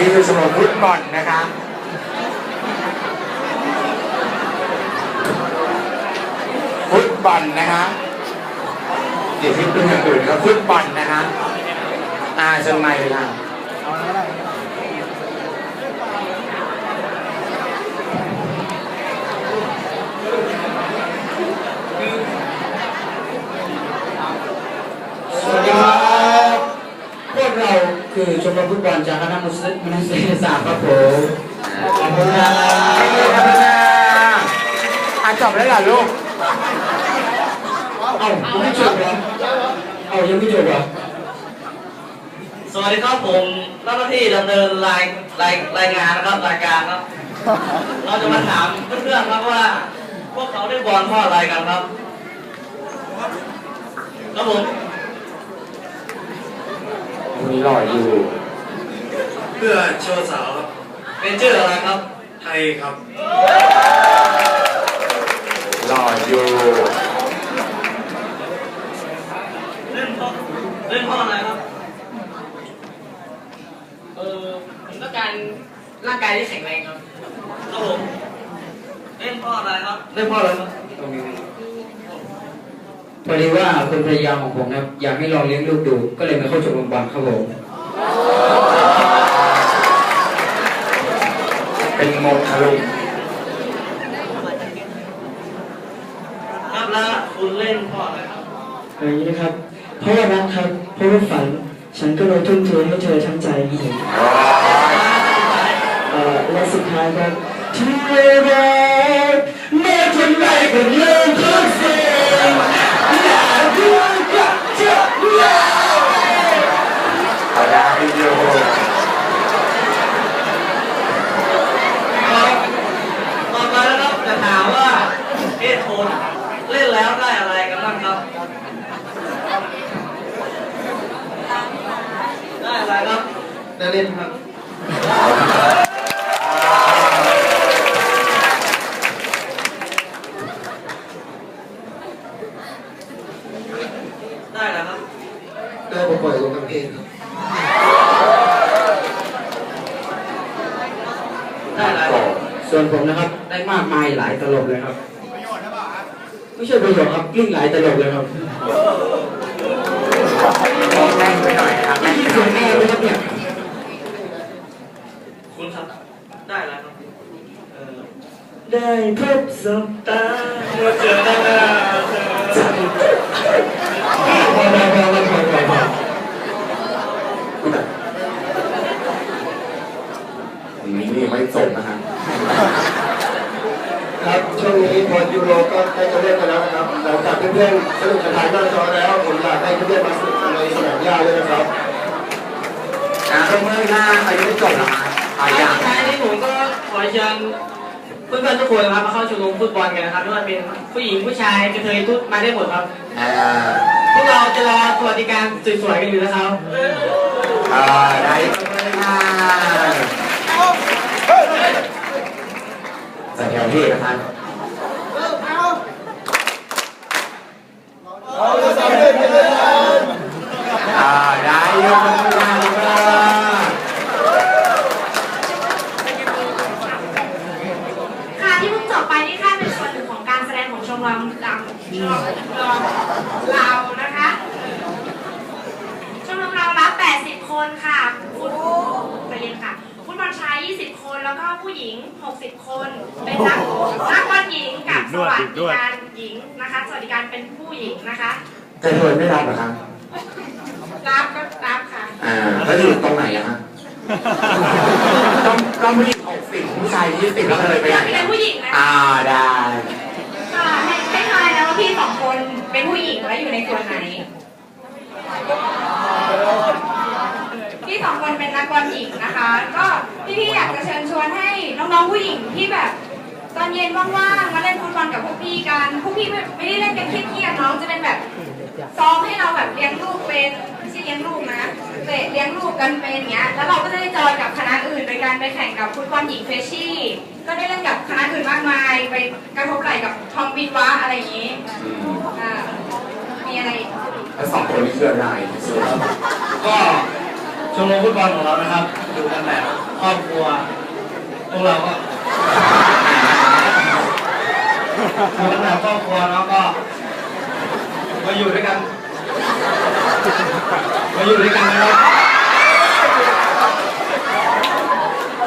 นี้คือสำหรับฟุตบอลนะคะฟุตบอลนะคะเดี๋ยวที่เป็นอย่างอื่นก็ฟุตบอลนะคะอาจนไม่ะ คือชมรมฟุตบอลจากคณะมนุษยมนุษยศาสตร์ครับผมขอบคุณครัขอบคุณบค่ะอะจบแล้วเหรอลูก เอ้ายังไม่จบเหรอเอ้ายังไม่จบเหรอสวัสดีครับผมเจ้าหน้าที่ดำเนินรายรายรายงานนะครับรายการครับ เราจะมาถามเพื่อนๆครับว่า พวกเขาได้บอลเพราะอะไรกันครับครับผม มีหล่ออยู่ เพื่อโชว์สาวครับเป็นชื่ออะไรครับ ไทยครับ หล่ออยู่เล่นเพราะเล่นเพราะอะไรครับ เออผมต้องการร่างกายที่แข็งแรงครับครับผมเล่นเพราะอะไรครับ เล่นเพราะอะไรครับ พอดีว่าคุณภรรยาของผมนะครับอยากให้ลองเลี้ยงลูกดู ก็เลยมาเข้าชมรมบอลครับผมเป็นโมกทะลุครับแล้วคุณเล่นเพราะอะไรครับอย่างนี้นะครับเพราะว่ารักครับเพราะว่าฝัน ฉันก็เลยทุ่มเทให้เธอทั้งใจครับผมเอ่อและสุดท้ายครับที่รักเมื่อทำไรก็ลืมทุกสิ่งอยากรู้กับเธอเลย เอา ได้อยู่ต่อไปนะครับจะถามว่าเลเล่นแล้วได้อะไรกันบ้างครับ ได้อะไรครับ ได้เล่นครับ ได้แล้วครับ ได้มาปล่อยลงกันเองครับได้อะไรโอ้ส่วนผมนะครับ ได้มากมายหลายตลบเลยครับ ไม่ใช่ประโยชน์ครับยิ่งหลายตลบเลยครับแม่งไปหน่อยนะครับไม่แม่งคิดไปหถึน่องยแม่เลยครับเนี่ยคุณครับ ได้แล้วครับเออได้พบสบตาเมื่อเจอหน้าเธอพอพอพอพอพอพอพอ นี่นี่ไม่จบนะฮะครับช่วงนี้บอลยูโรก็ใกล้จะเล่นกันแล้วนะครับหลังจากเพื่อนๆสนุกสนานหน้าจอแล้วผมอยากให้เพื่อนๆมาสนุกกันในสนามหญ้าด้วยนะครับอะเริ่มเมื่อหน้าอายุไม่จบนะฮะอาสุยังดท้ายนี้ผมก็ขอเชิญเพื่อนๆทุกคนนะครับมาเข้าชมรมฟุตบอลกันนะครับไม่ว่าเป็นผู้หญิงผู้ชายกระเทยทุกมาได้หมดครับอ่าพวกเราจะรอสวัสดิการสวยๆกันอยู่นะครับอ่าได้ เลยค่ะใส่แถวที่นะครับอ่าได้อยังไม่ได้ยก็ค่ะที่เพิ่งจบไปนี่แค่เป็นส่วนหนึ่งของการแสดงของชมรมดำชมรมเรานะคะชมรมเรารับ 80 คนค่ะฟุตไปเรียนค่ะ ฟุตบอลชาย 20 คนแล้วก็ผู้หญิง 60 คน เป็นนักนักบอลหญิงกับสวัสดิการหญิงนะคะสวัสดิการเป็นผู้หญิงนะคะจะเทินไม่รับเหรอครับรับก็รับค่ะอ่าแล้วอยู่ตรงไหนอะฮะต้องต้องผู้หญิงหกสิบผู้ชายยี่สิบแล้วเลยไปไหนเป็อะนผู้หญิงนะอ่าได้ค่ะให้ให้ทายนะว่าพี่สองคนเป็นผู้หญิงและอยู่ในส่วนไหนพี่สองคนเป็นนักบอลหญิงนะคะ ก็ พี่ๆอยากจะเชิญชวนให้น้องๆผู้หญิงที่แบบ ตอนเย็นว่างๆมาเล่นฟุตบอลกับพวกพี่กันพวกพี่ไม่ไม่ได้เล่นกันเครียดๆน้องจะเป็นแบบซ้อมให้เราแบบเลี้ยงลูกเป็นไม่ใช่เลี้ยงลูกนะเตะเลี้ยงลูกกันเป็นอย่างเงี้ยแล้วเราก็จะได้จอยกับคณะอื่นโดยการไปแข่งกับฟุตบอลหญิงเฟชชี่ก็ได้เล่นกับคณะอื่นมากมาย ไปกระทบไหล่กับทอมบินวะอะไรอย่างงี้อืมอ่ามีอะไรอีก แล้วสองคนนี้คืออะไรสุดก็ ชมรมฟุตบอลของเรานะครับอยู่กันแบบครอบครัวพวกเราก็อยู่กันแบบครอบครัวแล้วก็มาอยู่ด้วยกันมาอยู่ด้วยกันนะครับ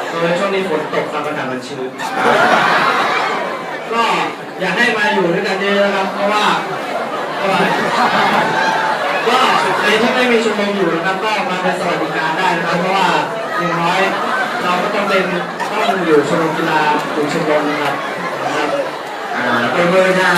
โดยช่วงนี้ฝนตกครับอากาศมันชื้นก็อยากให้มาอยู่ด้วยกันเยอะนะครับเพราะว่าเพราะว่า ก็ใครที่ไม่มีชมรมอยู่นะครับก็มาเป็นสวัสดิการได้นะครับเพราะว่าอย่างน้อยเราก็ต้องเป็นต้องอยู่ชมรมกีฬาอยู่ชมรมนะครับนะครับอ่าเป็นเบอร์หน้า